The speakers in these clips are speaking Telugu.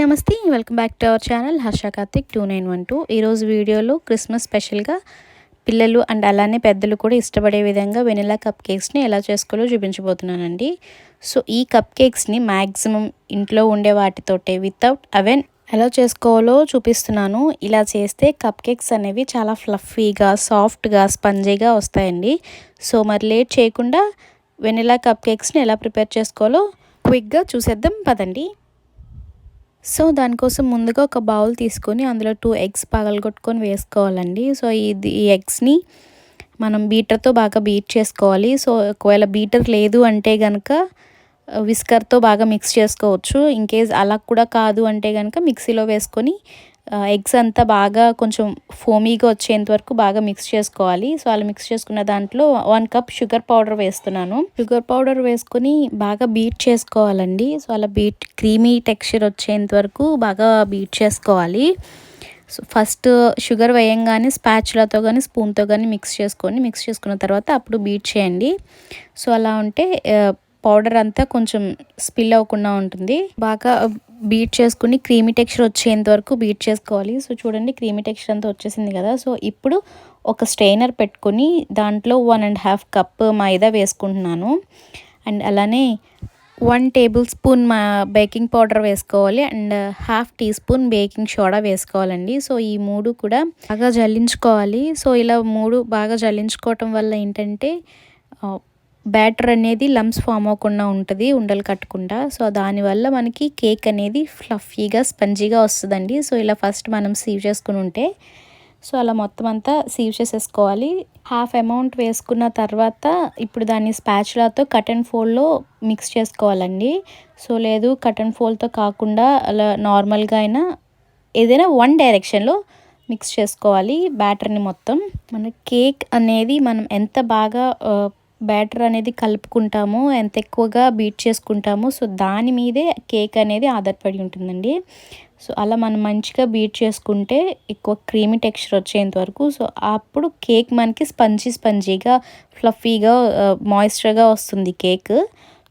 నమస్తే welcome back to our channel Harsha Karthik two nine one two. ఈరోజు వీడియోలో క్రిస్మస్ స్పెషల్గా పిల్లలు అండ్ అలానే పెద్దలు కూడా ఇష్టపడే విధంగా వెనిలా కప్ కేక్స్ని ఎలా చేసుకోవాలో చూపించబోతున్నానండి. సో ఈ కప్ కేక్స్ని మ్యాక్సిమం ఇంట్లో ఉండే వాటితోటే వితౌట్ అవెన్ ఎలా చేసుకోవాలో చూపిస్తున్నాను. ఇలా చేస్తే కప్ కేక్స్ అనేవి చాలా ఫ్లఫీగా సాఫ్ట్గా స్పంజీగా వస్తాయండి. సో మరి లేట్ చేయకుండా వెనిలా కప్ కేక్స్ని ఎలా ప్రిపేర్ చేసుకోవాలో క్విక్గా చూసేద్దాం పదండి. సో దానికోసం ముందుగా ఒక బౌల్ తీసుకొని అందులో టూ ఎగ్స్ పగలగొట్టుకొని వేసుకోవాలండి. సో ఇది ఈ ఎగ్స్ని మనం బీటర్తో బాగా బీట్ చేసుకోవాలి. సో ఒకవేళ బీటర్ లేదు అంటే కనుక విస్కర్తో బాగా మిక్స్ చేసుకోవచ్చు. ఇన్ కేస్ అలా కూడా కాదు అంటే కనుక మిక్సీలో వేసుకొని ఎగ్స్ అంతా బాగా కొంచెం ఫోమీగా వచ్చేంత వరకు బాగా మిక్స్ చేసుకోవాలి. సో అలా మిక్స్ చేసుకున్న దాంట్లో వన్ కప్ షుగర్ పౌడర్ వేస్తున్నాను. షుగర్ పౌడర్ వేసుకొని బాగా బీట్ చేసుకోవాలండి. సో అలా బీట్ క్రీమీ టెక్స్చర్ వచ్చేంత వరకు బాగా బీట్ చేసుకోవాలి. సో ఫస్ట్ షుగర్ వేయంగానే స్పాచ్లతో కానీ స్పూన్తో కానీ మిక్స్ చేసుకొని మిక్స్ చేసుకున్న తర్వాత అప్పుడు బీట్ చేయండి. సో అలా ఉంటే పౌడర్ అంతా కొంచెం స్పిల్ అవ్వకుండా ఉంటుంది. బాగా బీట్ చేసుకుని క్రీమీ టెక్స్చర్ వచ్చేంత వరకు బీట్ చేసుకోవాలి. సో చూడండి క్రీమీ టెక్స్చర్ అంతా వచ్చేసింది కదా. సో ఇప్పుడు ఒక స్ట్రైనర్ పెట్టుకొని దాంట్లో వన్ అండ్ హాఫ్ కప్ మైదా వేసుకుంటున్నాను. అండ్ అలానే వన్ టేబుల్ స్పూన్ మా బేకింగ్ పౌడర్ వేసుకోవాలి. And half teaspoon baking soda వేసుకోవాలండి. సో ఈ మూడు కూడా బాగా జల్లించుకోవాలి. సో ఇలా మూడు బాగా జల్లించుకోవటం వల్ల ఏంటంటే బ్యాటర్ అనేది లమ్స్ ఫామ్ అవ్వకుండా ఉంటుంది ఉండలు కట్టకుండా. సో దానివల్ల మనకి కేక్ అనేది ఫ్లఫీగా స్పంజీగా వస్తుందండి. సో ఇలా ఫస్ట్ మనం సీవ్ చేసుకుని ఉంటే సో అలా మొత్తం అంతా సీవ్ చేసేసుకోవాలి. హాఫ్ అమౌంట్ వేసుకున్న తర్వాత ఇప్పుడు దాన్ని స్పాచ్లాతో కట్ అండ్ ఫోల్డ్లో మిక్స్ చేసుకోవాలండి. సో లేదు కట్ అండ్ ఫోల్డ్తో కాకుండా అలా నార్మల్గా అయినా ఏదైనా వన్ డైరెక్షన్లో మిక్స్ చేసుకోవాలి బ్యాటర్ని మొత్తం. మన కేక్ అనేది మనం ఎంత బాగా బ్యాటర్ అనేది కలుపుకుంటాము ఎంత ఎక్కువగా బీట్ చేసుకుంటాము సో దాని మీదే కేక్ అనేది ఆధారపడి ఉంటుందండి. సో అలా మనం మంచిగా బీట్ చేసుకుంటే ఎక్కువ క్రీమీ టెక్స్చర్ వచ్చేంత వరకు సో అప్పుడు కేక్ మనకి స్పంజీ స్పంజీగా ఫ్లఫీగా మాయిశ్చర్గా వస్తుంది కేక్.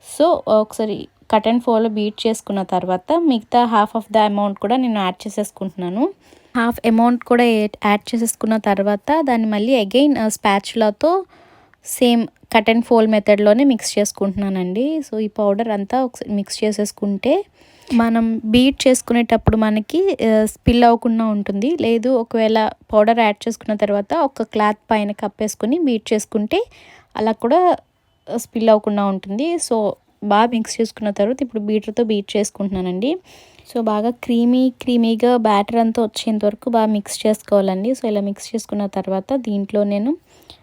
సో ఒకసారి కట్ అండ్ ఫోలో బీట్ చేసుకున్న తర్వాత మిగతా హాఫ్ ఆఫ్ ద అమౌంట్ కూడా నేను యాడ్ చేసేసుకుంటున్నాను. హాఫ్ అమౌంట్ కూడా యాడ్ చేసేసుకున్న తర్వాత దాన్ని మళ్ళీ అగైన్ స్పాచ్లాతో సేమ్ కట్ అండ్ ఫోల్ మెథడ్లోనే మిక్స్ చేసుకుంటున్నానండి. సో ఈ పౌడర్ అంతా ఒకసారి మిక్స్ చేసేసుకుంటే మనం బీట్ చేసుకునేటప్పుడు మనకి స్పిల్ అవ్వకుండా ఉంటుంది. లేదు ఒకవేళ పౌడర్ యాడ్ చేసుకున్న తర్వాత ఒక క్లాత్ పైన కప్పేసుకుని బీట్ చేసుకుంటే అలా కూడా స్పిల్ అవ్వకుండా ఉంటుంది. సో బాగా మిక్స్ చేసుకున్న తర్వాత ఇప్పుడు బీటర్తో బీట్ చేసుకుంటున్నానండి. సో బాగా క్రీమీ క్రీమీగా బ్యాటర్ అంతా వచ్చేంత వరకు బాగా మిక్స్ చేసుకోవాలండి. సో ఇలా మిక్స్ చేసుకున్న తర్వాత దీంట్లో నేను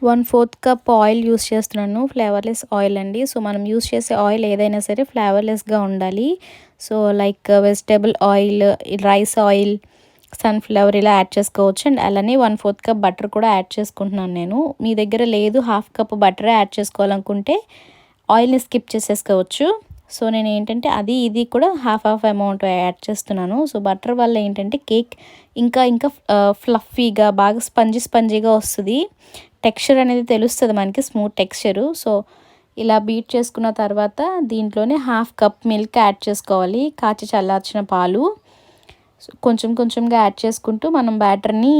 one fourth cup oil use చేస్తున్నాను. ఫ్లేవర్లెస్ ఆయిల్ అండి. సో మనం యూస్ చేసే ఆయిల్ ఏదైనా సరే ఫ్లేవర్లెస్గా ఉండాలి. So like vegetable oil rice oil sunflower ఇలా యాడ్ చేసుకోవచ్చు. అండ్ అలానే వన్ ఫోర్త్ కప్ బటర్ కూడా యాడ్ చేసుకుంటున్నాను నేను. మీ దగ్గర లేదు హాఫ్ కప్ బటర్ యాడ్ చేసుకోవాలనుకుంటే ఆయిల్ని స్కిప్ చేసేసుకోవచ్చు. సో నేను ఏంటంటే అది ఇది కూడా హాఫ్ హాఫ్ అమౌంట్ యాడ్ చేస్తున్నాను. సో బటర్ వల్ల ఏంటంటే కేక్ ఇంకా ఇంకా ఫ్లఫీగా బాగా స్పంజీ స్పంజీగా వస్తుంది. టెక్స్చర్ అనేది తెలుస్తుంది మనకి స్మూత్ టెక్స్చరు. సో ఇలా బీట్ చేసుకున్న తర్వాత దీంట్లోనే హాఫ్ కప్ మిల్క్ యాడ్ చేసుకోవాలి. కాచి చల్లార్చిన పాలు. కొంచెం కొంచెంగా యాడ్ చేసుకుంటూ మనం బ్యాటర్ని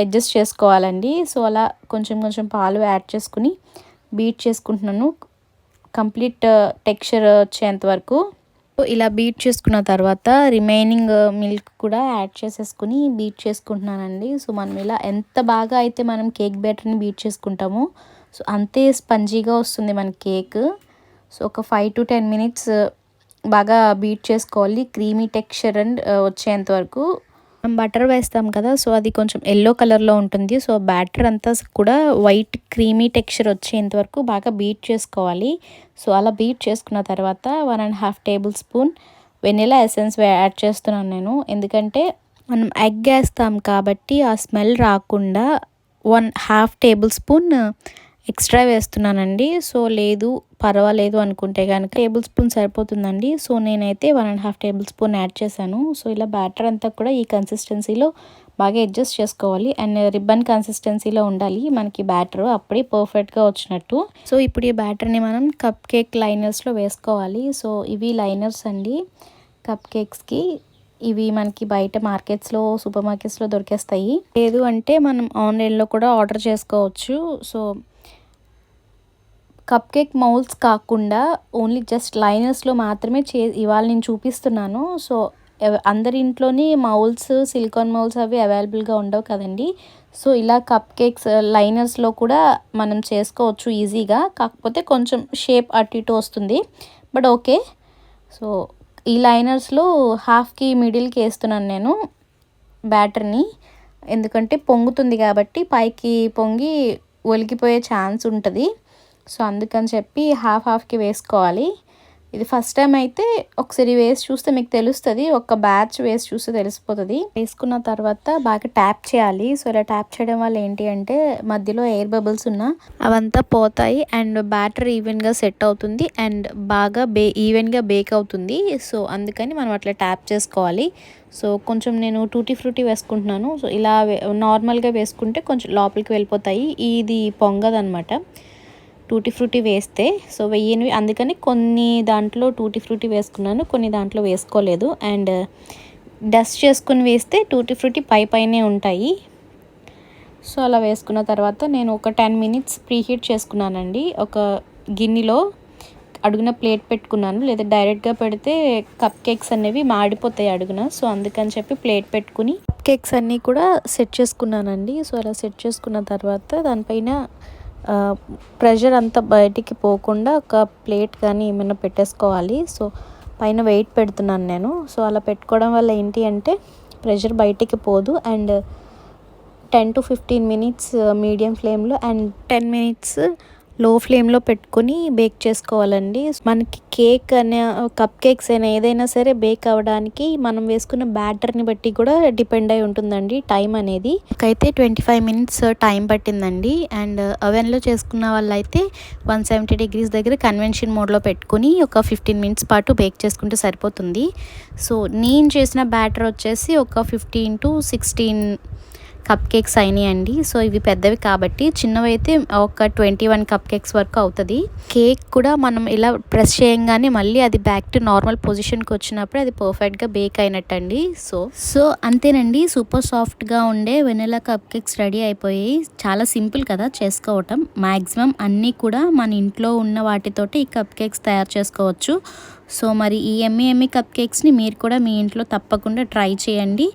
అడ్జస్ట్ చేసుకోవాలండి. సో అలా కొంచెం కొంచెం పాలు యాడ్ చేసుకుని బీట్ చేసుకుంటున్నాను. కంప్లీట్ టెక్స్చర్ వచ్చేంత వరకు. ఇలా బీట్ చేసుకున్న తర్వాత రిమైనింగ్ uh, మిల్క్ కూడా యాడ్ చేసేసుకుని బీట్ చేసుకుంటున్నానండి. సో మనం ఇలా ఎంత బాగా అయితే మనం కేక్ బ్యాటర్ని బీట్ చేసుకుంటామో సో అంతే స్పంజీగా వస్తుంది మన కేక్. సో ఒక five to ten minutes uh, బాగా బీట్ చేసుకోవాలి. క్రీమీ టెక్స్చర్ అండ్ uh, వచ్చేంత వరకు బటర్ వేస్తాం కదా సో అది కొంచెం ఎల్లో కలర్లో ఉంటుంది. సో బ్యాటర్ అంతా కూడా వైట్ క్రీమీ టెక్స్చర్ వచ్చేంత వరకు బాగా బీట్ చేసుకోవాలి. సో అలా బీట్ చేసుకున్న తర్వాత one and half tablespoon vanilla essence add చేస్తున్నాను నేను. ఎందుకంటే మనం ఎగ్ వేస్తాం కాబట్టి ఆ స్మెల్ రాకుండా one half tablespoon extra వేస్తున్నానండి. సో లేదు పర్వాలేదు అనుకుంటే కనుక టేబుల్ స్పూన్ సరిపోతుందండి. సో నేనైతే one and half tablespoon add చేశాను. సో ఇలా బ్యాటర్ అంతా కూడా ఈ కన్సిస్టెన్సీలో బాగా అడ్జస్ట్ చేసుకోవాలి. అండ్ రిబ్బన్ కన్సిస్టెన్సీలో ఉండాలి. మనకి బ్యాటర్ అప్పుడే పర్ఫెక్ట్గా వచ్చినట్టు. సో ఇప్పుడు ఈ బ్యాటర్ని మనం కప్ కేక్ లైనర్స్లో వేసుకోవాలి. సో ఇవి లైనర్స్ అండి. కప్ కేక్స్కి ఇవి మనకి బయట మార్కెట్స్లో సూపర్ మార్కెట్స్లో దొరికేస్తాయి. లేదు అంటే మనం ఆన్లైన్లో కూడా ఆర్డర్ చేసుకోవచ్చు. సో కప్ కేక్ మౌల్స్ కాకుండా ఓన్లీ జస్ట్ లైనర్స్లో మాత్రమే చే ఇవాళ నేను చూపిస్తున్నాను. సో అందరి ఇంట్లోని మౌల్స్ సిలికాన్ మౌల్స్ అవి అవైలబుల్గా ఉండవు కదండి. సో ఇలా కప్ కేక్స్ లైనర్స్లో కూడా మనం చేసుకోవచ్చు ఈజీగా. కాకపోతే కొంచెం షేప్ అటు ఇటు వస్తుంది. But okay. సో ఈ లైనర్స్లో హాఫ్కి మిడిల్కి వేస్తున్నాను నేను బ్యాటర్ని. ఎందుకంటే పొంగుతుంది కాబట్టి పైకి పొంగి ఒలికిపోయే ఛాన్స్ ఉంటుంది. సో అందుకని చెప్పి హాఫ్ హాఫ్కి వేసుకోవాలి. ఇది ఫస్ట్ టైం అయితే ఒకసారి వేసి చూస్తే మీకు తెలుస్తుంది ఒక బ్యాచ్ వేసి చూస్తే తెలిసిపోతుంది. వేసుకున్న తర్వాత బాగా ట్యాప్ చేయాలి. సో ఇలా ట్యాప్ చేయడం వల్ల ఏంటి అంటే మధ్యలో ఎయిర్ బబుల్స్ ఉన్నా అవంతా పోతాయి అండ్ బ్యాటర్ ఈవెన్గా సెట్ అవుతుంది అండ్ బాగా బే ఈవెన్గా బేక్ అవుతుంది. సో అందుకని మనం అట్లా ట్యాప్ చేసుకోవాలి. సో కొంచెం నేను టూటీ ఫ్రూటీ వేసుకుంటున్నాను. సో ఇలా నార్మల్గా వేసుకుంటే కొంచెం లోపలికి వెళ్ళిపోతాయి. ఇది పొంగదనమాట టూటీ ఫ్రూటీ వేస్తే సో వెయ్యినవి. అందుకని కొన్ని దాంట్లో టూటీ ఫ్రూటీ వేసుకున్నాను కొన్ని దాంట్లో వేసుకోలేదు. అండ్ డస్ట్ చేసుకుని వేస్తే టూటీ ఫ్రూటీ పై పైనే ఉంటాయి. సో అలా వేసుకున్న తర్వాత నేను ఒక టెన్ మినిట్స్ ప్రీహీట్ చేసుకున్నానండి. ఒక గిన్నెలో అడుగున ప్లేట్ పెట్టుకున్నాను. లేదా డైరెక్ట్గా పెడితే కప్ కేక్స్ అనేవి మాడిపోతాయి అడుగున. సో అందుకని చెప్పి ప్లేట్ పెట్టుకుని కప్ కేక్స్ అన్నీ కూడా సెట్ చేసుకున్నానండి. సో అలా సెట్ చేసుకున్న తర్వాత దానిపైన ప్రెషర్ అంతా బయటికి పోకుండా ఒక ప్లేట్ కానీ ఏమైనా పెట్టేసుకోవాలి. సో పైన వెయిట్ పెడుతున్నాను నేను. సో అలా పెట్టుకోవడం వల్ల ఏంటి అంటే ప్రెషర్ బయటికి పోదు. And ten to fifteen minutes medium ఫ్లేమ్లో అండ్ టెన్ మినిట్స్ లో ఫ్లేమ్లో పెట్టుకొని బేక్ చేసుకోవాలండి. మనకి కేక్ అనే కప్ కేక్స్ అయినా ఏదైనా సరే బేక్ అవ్వడానికి మనం వేసుకున్న బ్యాటర్ని బట్టి కూడా డిపెండ్ అయి ఉంటుందండి టైం అనేది. అయితే ట్వంటీ ఫైవ్ మినిట్స్ టైం పట్టిందండి. అండ్ అవెన్లో చేసుకున్న వాళ్ళైతే వన్ సెవెంటీ డిగ్రీస్ దగ్గర కన్వెన్షన్ మోడ్లో పెట్టుకుని ఒక ఫిఫ్టీన్ మినిట్స్ పాటు బేక్ చేసుకుంటే సరిపోతుంది. సో నేను చేసిన బ్యాటర్ వచ్చేసి ఒక fifteen to sixteen cupcakes అయినాయండి సో ఇవి పెద్దవి కాబట్టి చిన్నవి అయితే ఒక ట్వంటీ వన్ కప్ కేక్స్ వరకు అవుతుంది. కేక్ కూడా మనం ఇలా ప్రెస్ చేయంగానే మళ్ళీ అది బ్యాక్ టు నార్మల్ పొజిషన్కి వచ్చినప్పుడు అది పర్ఫెక్ట్గా బేక్ అయినట్టండి. సో సో అంతేనండి. సూపర్ సాఫ్ట్గా ఉండే వెనిలా కప్ కేక్స్ రెడీ అయిపోయాయి. చాలా సింపుల్ కదా చేసుకోవటం. మ్యాక్సిమం అన్నీ కూడా మన ఇంట్లో ఉన్న వాటితోటి ఈ కప్ కేక్స్ తయారు చేసుకోవచ్చు. సో మరి ఈ ఎమ్మి ఎమ్మి కప్ కేక్స్ని మీరు కూడా మీ ఇంట్లో తప్పకుండా ట్రై చేయండి.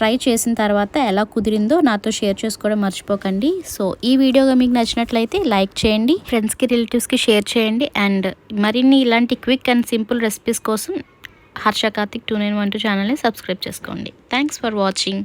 ట్రై చేసిన తర్వాత ఎలా కుదిరిందో నాతో షేర్ చేసుకోవడం మర్చిపోకండి. సో ఈ వీడియోగా మీకు నచ్చినట్లయితే లైక్ చేయండి ఫ్రెండ్స్కి రిలేటివ్స్కి షేర్ చేయండి అండ్ మరిన్ని ఇలాంటి క్విక్ అండ్ సింపుల్ రెసిపీస్ కోసం Harsha Karthik two nine one two ఛానల్ని సబ్స్క్రైబ్ చేసుకోండి. Thanks for watching.